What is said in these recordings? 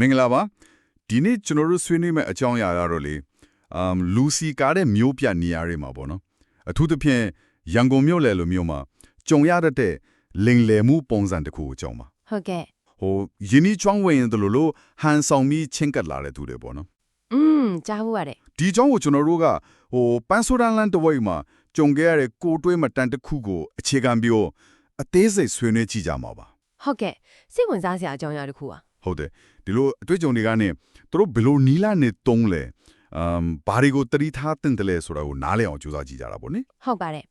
မင်္ဂလာပါဒီနေ့ကျွန်တော်တို့ဆွေးနွေးမယ့်အကြောင်းအရာကတော့လေအမ်လူစီကားတဲ့မြို့ပြနေရာတွေမှာပေါ့နော်အထူးသဖြင့်ရန်ကုန်မြို့လယ်လိုမြို့မှာကြုံရတတ်တဲ့လင်လယ်မှုပုံစံတစ်ခုကိုကြောင်းပါဟုတ်ကဲ့ဟိုယင်းကြီးကျွမ်းဝင်တယ်လို့လို့ဟန်ဆောင်ပြီးချင်းကပ်လာတဲ့သူတွေပေါ့နော်อืมကြားဘူးရတယ်ဒီကြောင်းကိုကျွန်တော်တို့ကဟိုပန်းဆိုးတန်းလန်းတဝိတ်မှာကြုံခဲ့ရတဲ့ကိုတွေးမတန်တစ်ခုကိုအခြေခံပြီးတော့အသေးစိတ်ဆွေးနွေးကြည့်ကြမှာပါဟုတ်ကဲ့စိတ်ဝင်စားစရာအကြောင်းအရာတစ်ခုပါဟုတ်တယ် ဒီလိုအတွေ့အကြုံတွေကနေသူတို့ဘယ်လိုနီလာနဲ့တုံးလဲအမ်ဘာတွေကိုတတိထားတင်တယ်လဲဆိုတာကိုနားလည်အောင်ကြိုးစားကြည့်ကြတာပေါ့နိဟုတ်ပါတယ်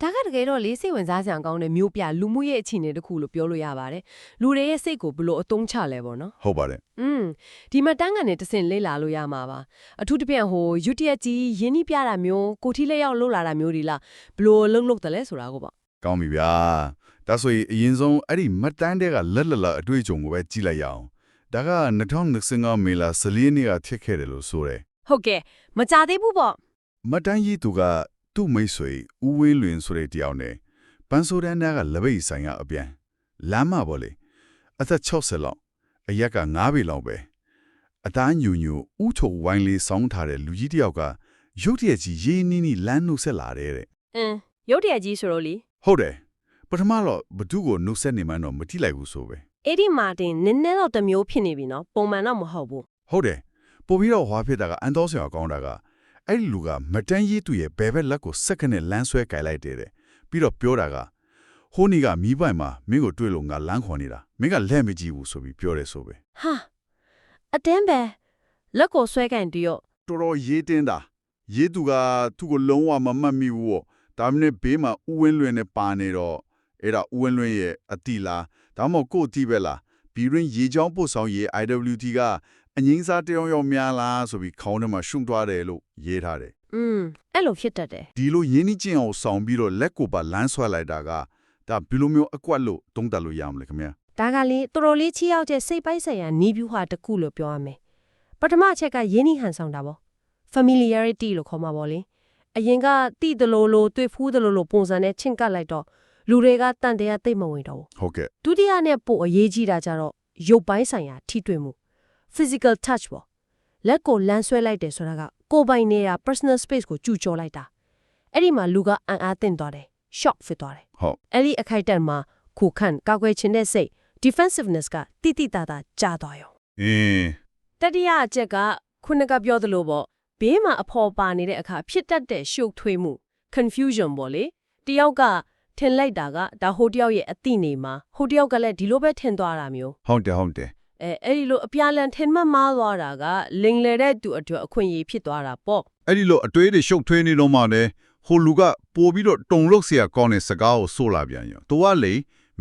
ဒါကတကယ်တော့လေးစိတ်ဝင်စားစရာကောင်းတဲ့မျိုးပြလူမှုရဲ့အခြေအနေတစ်ခုလို့ပြောလို့ရပါတယ်လူတွေရဲ့စိတ်ကိုဘယ်လိုအသုံးချလဲပေါ့နော်ဟုတ်ပါတယ်อืมဒီမှာတန်းကနေတဆင့်လေ့လာလို့ရမှာပါအထူးသဖြင့်ဟို UTS ကြီးရင်းနှီးပြတာမျိုးကိုထီလက်ရောက်လှုပ်လာတာမျိုးတွေလားဘယ်လိုလုံလုံတယ်လဲဆိုတာကိုပေါ့ကောင်းပြီဗျာဒါဆိုရင်အရင်ဆုံးအဲ့ဒီမတ်တန်းတဲ့ကလက်လက်လက်အတွေ့အကြုံကိုပဲကြည့်လိုက်ရအောင် ဒါက2025မေလာ14ရက်နေ့ကဖြစ်ခဲ့တယ်လို့ဆိုတယ်ဟုတ်ကဲ့မကြသေးဘူးပေါ့မတ်တန်းကြီးသူကသူ့မိတ်ဆွေဦးဝင်းလွင်ဆိုတဲ့တယောက်နဲ့ပန်းဆိုးတန်းသားကလက်ပိတ်ဆိုင်ကအပြန်လမ်းမပေါ်လေအသက်60လောက်အရက်က9ပေလောက်ပဲအသားညူညူဥထုဝိုင်းလေးစောင်းထားတဲ့လူကြီးတယောက်ကရုတ်တရက်ကြီးရေးနီးနီးလမ်းနှုတ်ဆက်လာတဲ့တဲ့အင်းရုတ်တရက်ကြီးဆိုတော့လေဟုတ်တယ်ပထမတော့ဘသူကိုနှုတ်ဆက်နေမှန်းတော့မတိလိုက်ဘူးဆိုပဲ အဲ့ဒီမာတင်နည်းနည်းတော့တစ်မျိုးဖြစ်နေပြီနော်ပုံမှန်တော့မဟုတ်ဘူးဟုတ်တယ်ပို့ပြီးတော့ဟွာဖြစ်တာကအန်တော်ဆရာကောင်းတာကအဲ့ဒီလူကမတန်းရေးသူရဲ့ဘယ်ဘက်လက်ကိုစက္ကနဲ့လမ်းဆွဲကြိုက်လိုက်တယ်တဲ့ပြီးတော့ပြောတာကဟိုနီကမိပိုင်မှာမင်းကိုတွေ့လို့ငါလမ်းခေါ်နေတာမင်းကလက်မကြည့်ဘူးဆိုပြီးပြောတယ်ဆိုပဲဟာအတင်းပဲလက်ကိုဆွဲကန်တရော့တော်တော်ရေးတင်းတာရေးသူကသူ့ကိုလုံးဝမမှတ်မိဘူးပေါ့ဒါမှမဟုတ်ဘေးမှာဥဝင်းလွင်နဲ့ပါနေတော့ အဲ့ဒါဥဝင်းလွင်ရဲ့အတီလားဒါမှမဟုတ်ကိုယ့်အတီပဲလားဘီရင်ရေချောင်းပို့ဆောင်ရေး IWT ကအငိမ့်စားတယောက်ယောက်များလားဆိုပြီးခေါင်းထဲမှာရှုံသွားတယ်လို့ရေးထားတယ်อืมအဲ့လိုဖြစ်တတ်တယ်ဒီလိုရင်းနှီးချင်းအောင်ဆောင်ပြီးတော့လက်ကိုပါလမ်းဆွဲလိုက်တာကဒါဘီလိုမျိုးအကွက်လို့တုံးတက်လို့ရမလဲခင်ဗျာဒါကလေတော်တော်လေးချီရောက်တဲ့စိတ်ပိုက်ဆိုင်ရာနီးဗျူဟာတစ်ခုလို့ပြောရမယ်ပထမအချက်ကယင်းနှီးဟန်ဆောင်တာပေါ့ familiarity လို့ခေါ်မှာပေါ့လေအရင်ကတိတလို့လို့တွေ့ဖူးတလို့လို့ပုံစံနဲ့ချင့်ကပ်လိုက်တော့ လူတွေကတန်တရားသိမ့်မဝင်တော့ဘူးဟုတ်ကဲ့ဒုတိယနဲ့ပို့အရေးကြီးတာကြတော့ရုပ်ပိုင်းဆိုင်ရာထိတွေ့မှု physical touch ပေါ့လက်ကိုလမ်းဆွဲလိုက်တယ်ဆိုတာကကိုယ်ပိုင်နေတာ personal space ကိုကျူကျော်လိုက်တာအဲ့ဒီမှာလူကအံ့အားသင့်သွားတယ် shock ဖြစ်သွားတယ်ဟုတ်အဲ့ဒီအခိုက်အတန့်မှာခုခံကောက်ွယ်ခြင်းတဲ့စိတ် defensiveness ကတိတိတသာကြာသွားရောအင်းတတိယအချက်ကခုနကပြောသလိုပေါ့ဘေးမှာအဖော်ပါနေတဲ့အခါဖြစ်တတ်တဲ့ရှုပ်ထွေးမှု confusion ပေါ့လေတယောက်က ထင်လိုက်တာကဒါဟိုတယောက်ရဲ့အသိနေမှာဟိုတယောက်ကလည်းဒီလိုပဲထင်သွားတာမျိုး ဟုတ်တယ်ဟုတ်တယ် အဲအဲ့ဒီလိုအပြာလန်ထင်မှတ်မှားသွားတာကလိန်လေတဲ့သူအတွက်အခွင့်အရေးဖြစ်သွားတာပေါ့ အဲ့ဒီလိုအတွေးတွေရှုပ်ထွေးနေတော့မှလည်းဟိုလူကပို့ပြီးတော့တုံလုတ်เสียကောင်းတဲ့စကားကိုဆိုလာပြန်ရောသူကလေ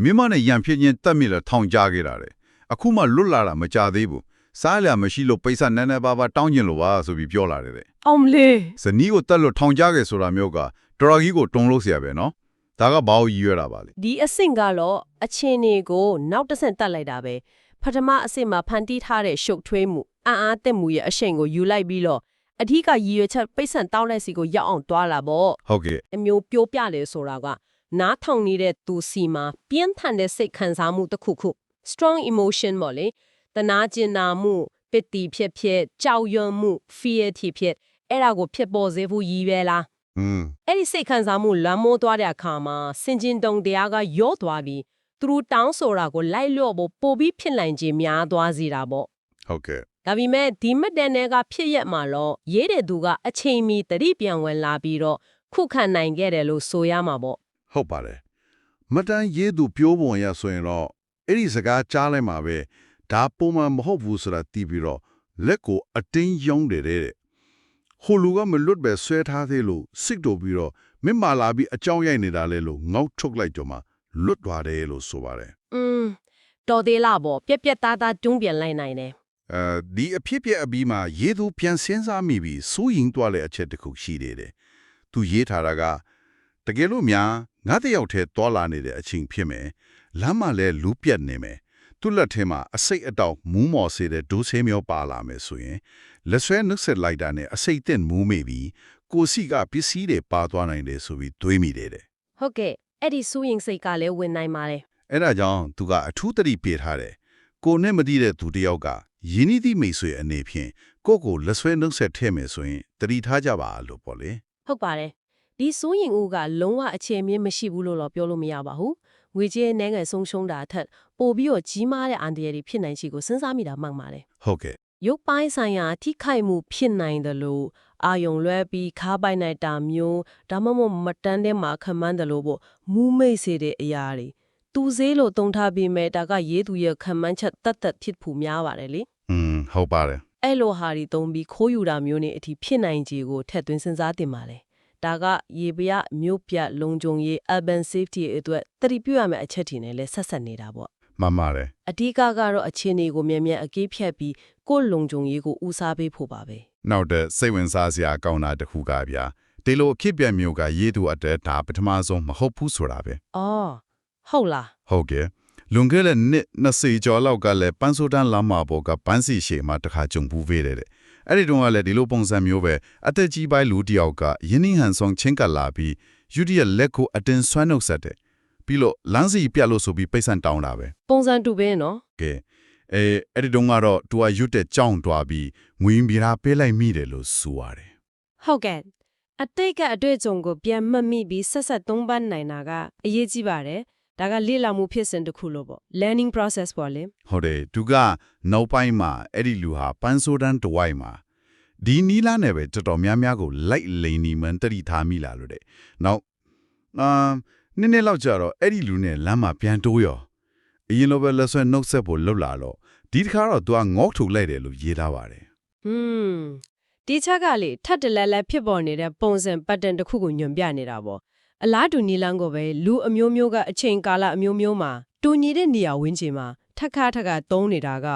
မိမနဲ့ရံဖြစ်ချင်းတက်မိလာထောင်ကြခဲ့တာတဲ့အခုမှလွတ်လာတာမကြသေးဘူးစားလျာမရှိလို့ပိဿနန်းနန်းပါးပါတောင်းကျင်လို့ပါဆိုပြီးပြောလာတယ်တဲ့ အောင်လေ ဇနီးကိုတက်လို့ထောင်ကြခဲ့ဆိုတာမျိုးကတော်တော်ကြီးကိုတုံလုတ်เสียပဲနော် ဒါကဘာလို့ရည်ရွယ်တာပါလဲဒီအဆင့်ကတော့အချင်းတွေကိုနောက်တစ်ဆင့်တက်လိုက်တာပဲပထမအဆင့်မှာဖန်တီးထားတဲ့ရှုပ်ထွေးမှုအံ့အားတက်မှုရဲ့အရှိန်ကိုယူလိုက်ပြီးတော့အထီးကရည်ရွယ်ချက်ပိတ်ဆန်တောင်းတဲ့စီကိုရောက်အောင်တွားလာပေါ့ဟုတ်ကဲ့အမျိုးပြိုးပြလေဆိုတာကနားထောင်နေတဲ့သူစီမှာပြင်းထန်တဲ့စိတ်ခံစားမှုတစ်ခုခု strong emotion ပေါ့လေတနာကျင်နာမှုပစ်တီဖြစ်ဖြစ်ကြောက်ရွံ့မှု fear ဖြစ်ဖြစ်အဲ့ဒါကိုဖြစ်ပေါ်စေဖို့ရည်ပဲလားอืม အဲ့ဒီစိတ်ခံစားမှုလမ်းမိုးသွားတဲ့အခါမှာစင်ကျင်တုံတရားကရော့သွားပြီးသူတို့တောင်းဆိုတာကိုလိုက်လျော့ဖို့ပိုပြီးဖြစ်နိုင်ခြင်းများသွားစေတာပေါ့ဟုတ်ကဲ့ဒါပေမဲ့ဒီမက်တန်တွေကဖြစ်ရက်မှာတော့ရေးတဲ့သူကအချိန်မီတတိပြန်ဝင်လာပြီးတော့ခုခံနိုင်ခဲ့တယ်လို့ဆိုရမှာပေါ့ဟုတ်ပါတယ်မတန်ရေးသူပြောပုံရဆိုရင်တော့အဲ့ဒီစကားကြားလိုက်မှာပဲဒါပုံမှန်မဟုတ်ဘူးဆိုတာသိပြီးတော့လက်ကိုအတင်းယုံတယ်တဲ့ ဟိုလူကမလွတ်ပဲဆွဲထားသေးလို့စစ်တော်ပြီးတော့မင်းမာလာပြီးအကြောင်းရိုက်နေတာလေလို့ငေါက်ထုတ်လိုက်ကြမှာလွတ်သွားတယ်လို့ဆိုပါတယ်อืมတော်သေးလားပေါ့ပြက်ပြက်သားသားတွန်းပြန်လိုက်နိုင်တယ်အဲဒီအဖြစ်ပြက်အပြီးမှာရေးသူပြန်စင်းစားမိပြီးစိုးရင်တွားတဲ့အချက်တစ်ခုရှိသေးတယ်သူရေးထားတာကတကယ်လို့များငါတယောက်တည်းတွာလာနေတဲ့အချိန်ဖြစ်မယ်လမ်းမှာလဲလူပြက်နေမယ် သူ့လက်ထဲမှာအစိတ်အတောက်မူးမော်စေတဲ့ဒိုးဆဲမျိုးပါလာမယ်ဆိုရင်လက်ဆွဲနှုတ်ဆက်လိုက်တာနဲ့အစိတ်တက်မူးမိပြီးကိုစီကပစ္စည်းတွေပါသွားနိုင်တယ်ဆိုပြီးတွေးမိတယ်တဲ့ဟုတ်ကဲ့အဲ့ဒီစူးရင်စိတ်ကလည်းဝင်နိုင်ပါလေအဲ့ဒါကြောင့်သူကအထူးတတိပေးထားတယ်ကိုနဲ့မတည်တဲ့သူတစ်ယောက်ကယင်းဤသည့်မိတ်ဆွေအနေဖြင့်ကိုယ့်ကိုလက်ဆွဲနှုတ်ဆက်ထဲမယ်ဆိုရင်တတိထားကြပါလို့ပေါ့လေဟုတ်ပါတယ်ဒီစိုးရင်ဦးကလုံးဝအခြေအမြင့်မရှိဘူးလို့တော့ပြောလို့မရပါဘူး ငွေကြေးနှဲငယ်ဆုံးရှုံးတာအထက်ပို့ပြီးတော့ကြီးမားတဲ့အန်တရာယ်တွေဖြစ်နိုင်ချေကိုစဉ်းစားမိတာမှန်ပါတယ်ဟုတ်ကဲ့ရုပ်ပိုင်းဆိုင်ရာထိခိုက်မှုဖြစ်နိုင်တယ်လို့အာယုံလွဲပြီးခါးပိုက်နိုင်တာမျိုးဒါမှမဟုတ်မတန်းတဲ့မှာခမန်းတယ်လို့ပေါ့မူးမိတ်စေတဲ့အရာတွေသူဈေးလို့တုံထားပြီးမဲ့ဒါကရေးသူရဲ့ခမန်းချက်တတ်တတ်ဖြစ်ဖို့များပါတယ်လေอืมဟုတ်ပါတယ်အဲ့လိုဟာတွေသုံးပြီးခိုးယူတာမျိုးနဲ့အထိဖြစ်နိုင်ခြေကိုထည့်သွင်းစဉ်းစားတင်ပါလေ ဒါကရေပြမြို့ပြလုံခြုံရေး urban safety အတွက်တတိပြုရမယ့်အချက်တွေနဲ့လည်းဆက်ဆက်နေတာပေါ့မှန်ပါတယ်အဓိကကတော့အခြေအနေကိုမြန်မြန်အကေးဖြတ်ပြီးကိုယ့်လုံခြုံရေးကိုဦးစားပေးဖို့ပါပဲနောက်တဲ့စိတ်ဝင်စားစရာကောင်းတာတစ်ခုကဗျာဒီလိုအဖြစ်ပြမျိုးကရေးသူအတက်ဒါပထမဆုံးမဟုတ်ဘူးဆိုတာပဲ။အော်ဟုတ်လားဟုတ်ကဲ့လွန်ခဲ့တဲ့နှစ်20ကျော်လောက်ကလည်းပန်းဆိုတန်းလမ်းမပေါ်ကပန်းစီရှေမှာတစ်ခါကြုံပူးပေးတယ်တဲ့ အဲ့ဒီတုန်းကလည်းဒီလိုပုံစံမျိုးပဲအသက်ကြီးပိုင်းလူတစ်ယောက်ကယင်းနှဟန်ဆောင်ချင်းကပ်လာပြီးယူဒီရဲ့လက်ကိုအတင်းဆွမ်းနှုတ်ဆက်တယ်ပြီးလို့လမ်းစီပြတ်လို့ဆိုပြီးပိတ်ဆန်တောင်းတာပဲ။ပုံစံတူပဲနော်ကဲအဲအဲ့ဒီတုန်းကတော့သူကရွတ်တဲ့ကြောင်းတွားပြီးငွေမီရာပေးလိုက်မိတယ်လို့ဆိုရတယ်။ဟုတ်ကဲ့။အတိတ်ကအတွေ့အကြုံကိုပြန်မှတ်မိပြီးဆက်ဆက်သုံးပတ်နိုင်တာကအရေးကြီးပါတယ်။ ဒါကလေ့လာမှုဖြစ်စဉ်တစ်ခုလို့ပေါ့ learning process ပေါ့လေဟုတ်တယ်သူကနောက်ပိုင်းမှာအဲ့ဒီလူဟာပန်းဆိုတန်းတဝိုက်မှာဒီနီလာနဲ့ပဲတော်တော်များများကိုလိုက်လိန်နီမန်တတိထားမိလာလို့တဲ့နောက်အာနည်းနည်းလောက်ကြတော့အဲ့ဒီလူနဲ့လမ်းမှာပြန်တိုးရောအရင်လိုပဲလက်ဆွဲနှုတ်ဆက်ဖို့လှုပ်လာတော့ဒီတစ်ခါတော့သူကငေါ့ထုတ်လိုက်တယ်လို့ရေးထားပါတယ်။ဟွန်းဒီချက်ကလေထပ်တလဲလဲဖြစ်ပေါ်နေတဲ့ပုံစံ pattern တစ်ခုကိုညွန်ပြနေတာပေါ့။ အလားတူနီလန်းကိုပဲလူအမျိုးမျိုးကအချိန်ကာလအမျိုးမျိုးမှာတူညီတဲ့နေရာဝင်းချင်မှာထက်ခါထက်ခါသုံးနေတာက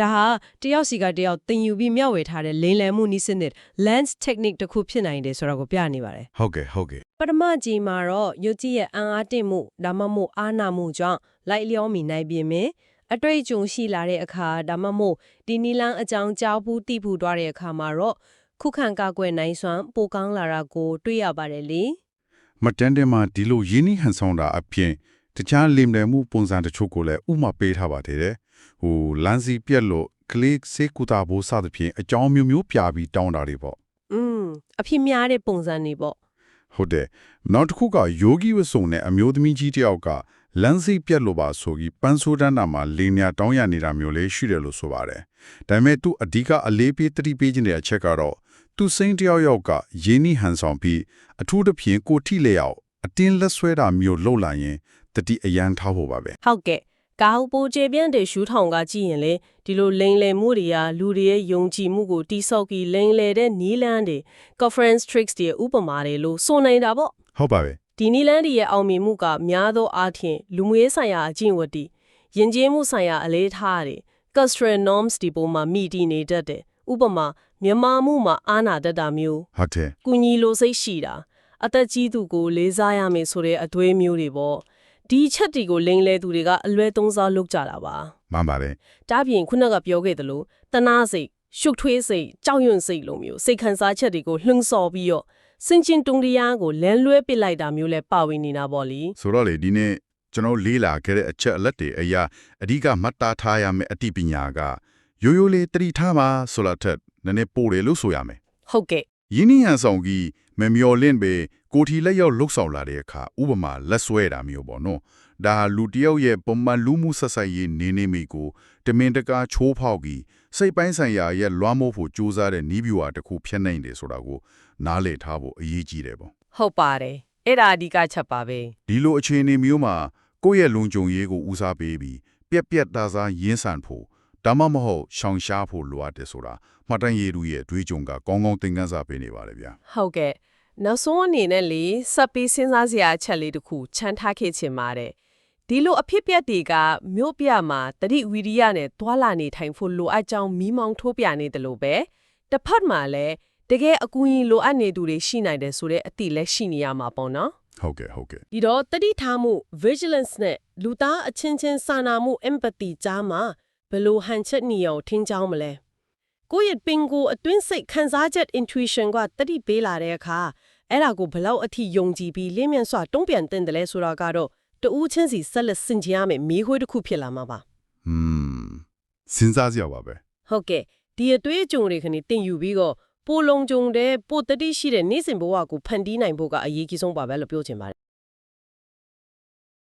ဒါဟာတယောက်စီကတယောက်တင်ယူပြီးမျှဝေထားတဲ့လိန်လည်မှုနည်းစနစ် lens technique တစ်ခုဖြစ်နိုင်တယ်ဆိုတာကိုပြနေပါတယ်ဟုတ်ကဲ့ဟုတ်ကဲ့ပထမကြီးမှာတော့ယုတ်ကြီးရဲ့အံအားတင်မှုဒါမှမဟုတ်အာနာမှုကြောင့်လိုက်လျောမိနိုင်ပြင်မယ်အတွေ့အကြုံရှိလာတဲ့အခါဒါမှမဟုတ်ဒီနီလန်းအကြောင်းကြောက်ဘူးတိဖူသွားတဲ့အခါမှာတော့ခုခံကာကွယ်နိုင်စွမ်းပိုကောင်းလာတာကိုတွေ့ရပါတယ်လေ မတန်တဲ့မှာဒီလိုရင်းနှီးဟန်ဆောင်တာအပြင်တခြားလင်တယ်မှုပုံစံတချို့ကိုလည်းဥမာပေးထားပါသေးတယ်ဟိုလမ်းစီပြက်လို့ကလစ်စေကူတာဘိုးစသဖြင့်အကြောင်းမျိုးမျိုးပြပြီးတောင်းတာတွေပေါ့อืมအဖြစ်များတဲ့ပုံစံတွေပေါ့ဟုတ်တယ်နောက်တစ်ခုကယောဂီဝဆုံနဲ့အမျိုးသမီးကြီးတစ်ယောက်ကလမ်းစီပြက်လို့ပါဆိုပြီးပန်းဆိုးတန်းတာမှာလင်းညာတောင်းရနေတာမျိုးလေးရှိတယ်လို့ဆိုပါတယ်ဒါပေမဲ့သူအဓိကအလေးပေးတတိပေးခြင်းတဲ့အချက်ကတော့ သူစိမ့်တစ်ယောက်ယောက်ကရင်းနှီးဟန်ဆောင်ပြီးအထူးသဖြင့်ကိုထိလျောက်အတင်းလက်ဆွဲတာမျိုးလှုပ်လာရင်တတိအရန်ထားဖို့ပါပဲဟုတ်ကဲ့ကာဟုပိုကျေပြန့်တဲ့ရှူးထောင်ကကြည့်ရင်လေဒီလိုလိန်လယ်မှုတွေကလူတွေရဲ့ယုံကြည်မှုကိုတိဆောက်ပြီးလိန်လယ်တဲ့နီးလန်းတွေ conference tricks တွေဥပမာတွေလို့ဆိုနေတာပေါ့ဟုတ်ပါပဲဒီနီလန်းဒီရဲ့အောင်မြင်မှုကများသောအားဖြင့်လူမှုရေးဆိုင်ရာအကျင့်ဝတ်တွေယဉ်ကျေးမှုဆိုင်ရာအလေးထားတွေ cultural norms ဒီပေါ်မှာမိတည်နေတတ်တယ် ဥပမာမြန်မာမှုမှာအာနာတတ်တာမျိုးဟုတ်တယ်ကုညီလိုစိတ်ရှိတာအသက်ကြီးသူကိုလေးစားရမယ်ဆိုတဲ့အသွေးမျိုးတွေပေါ့ဒီချက်တွေကိုလိန်လဲသူတွေကအလွဲသုံးစားလုပ်ကြတာပါမှန်ပါတယ်ဒါပြင်ခုနကပြောခဲ့သလိုတနာစိတ်ရှုပ်ထွေးစိတ်ကြောက်ရွံ့စိတ်လိုမျိုးစိတ်ခံစားချက်တွေကိုလှုံ့ဆော်ပြီးတော့စင်ချင်းတုံတရားကိုလမ်းလွဲပစ်လိုက်တာမျိုးလဲပါဝင်နေတာပေါ့လीဆိုတော့လေဒီနေ့ကျွန်တော်လေးလာခဲ့တဲ့အချက်အလက်တွေအရာအဓိကမှတ်သားထားရမယ့်အသိပညာက ရိုးရိုးလေးတတိထားပါဆိုလာထက်နည်းနည်းပိုတယ်လို့ဆိုရမယ်ဟုတ်ကဲ့ယင်းနီဟန်ဆောင်ကြီးမမျော်လင့်ပဲကိုထီလက်ရောက်လှုပ်ဆောင်လာတဲ့အခါဥပမာလက်ဆွဲတာမျိုးပေါ့နော်ဒါဟာလူတစ်ယောက်ရဲ့ပုံမှန်လူမှုဆက်ဆံရေးနေနေမိကိုတမင်တကာချိုးဖောက်ပြီးစိတ်ပိုင်းဆိုင်ရာရဲ့လွှမ်းမိုးဖို့ကြိုးစားတဲ့နီးဗျူဟာတစ်ခုဖြစ်နိုင်တယ်ဆိုတာကိုနားလည်ထားဖို့အရေးကြီးတယ်ပေါ့ဟုတ်ပါတယ်အဲ့ဒါအဓိကချက်ပါပဲဒီလိုအခြေအနေမျိုးမှာကိုယ့်ရဲ့လုံခြုံရေးကိုဦးစားပေးပြီးပြက်ပြက်သားသားရင်းဆန်ဖို့ ဒါမှမဟုတ်ရှောင်ရှားဖို့လိုအပ်တယ်ဆိုတာမှတ်တမ်းရည်သူရဲ့အတွေးကြုံကကောင်းကောင်းသင်ခန်းစာပေးနေပါတယ်ဗျာဟုတ်ကဲ့နောက်ဆုံးအနေနဲ့လေစပ်ပြီးစဉ်းစားစရာအချက်လေးတစ်ခုချန်ထားခဲ့ချင်ပါတယ်ဒီလိုအဖြစ်ပြက်တွေကမြို့ပြမှာတတိဝီရိယနဲ့သွာလာနေထိုင်ဖို့လိုအပ်ကြောင်းမိမောင်းထိုးပြနေတယ်လို့ပဲတစ်ဖက်မှာလည်းတကယ်အကူအညီလိုအပ်နေသူတွေရှိနိုင်တယ်ဆိုတဲ့အသည့်လည်းရှိနေရမှာပေါ့နော်ဟုတ်ကဲ့ဟုတ်ကဲ့ဒီတော့တတိထားမှု vigilance နဲ့လူသားအချင်းချင်းစာနာမှု empathy ကြားမှာ ဘယ်လိုဟန်ချက်နေအောင်ထင်းချောင်းမလဲကိုယ့်ရဲ့ပင်ကိုယ်အတွင်းစိတ်ခံစားချက် intuition ကတတိပေးလာတဲ့အခါအဲ့ဒါကိုဘယ်လောက်အထိယုံကြည်ပြီးလင်းမြန်စွာတုံ့ပြန်တင်တယ်လဲဆိုတာကတော့တူးချင်းစီဆက်လက်ဆင်ခြင်ရမယ်မိခွေးတစ်ခုဖြစ်လာမှာပါอืมစဉ်းစားစရာပါပဲဟုတ်ကဲ့ဒီအသွေးအကြုံတွေခဏတင်ယူပြီးတော့ပိုလုံကြုံတဲ့ပိုတတိရှိတဲ့နေ့စဉ်ဘဝကိုဖန်တီးနိုင်ဖို့ကအရေးကြီးဆုံးပါပဲလို့ပြောချင်ပါတယ်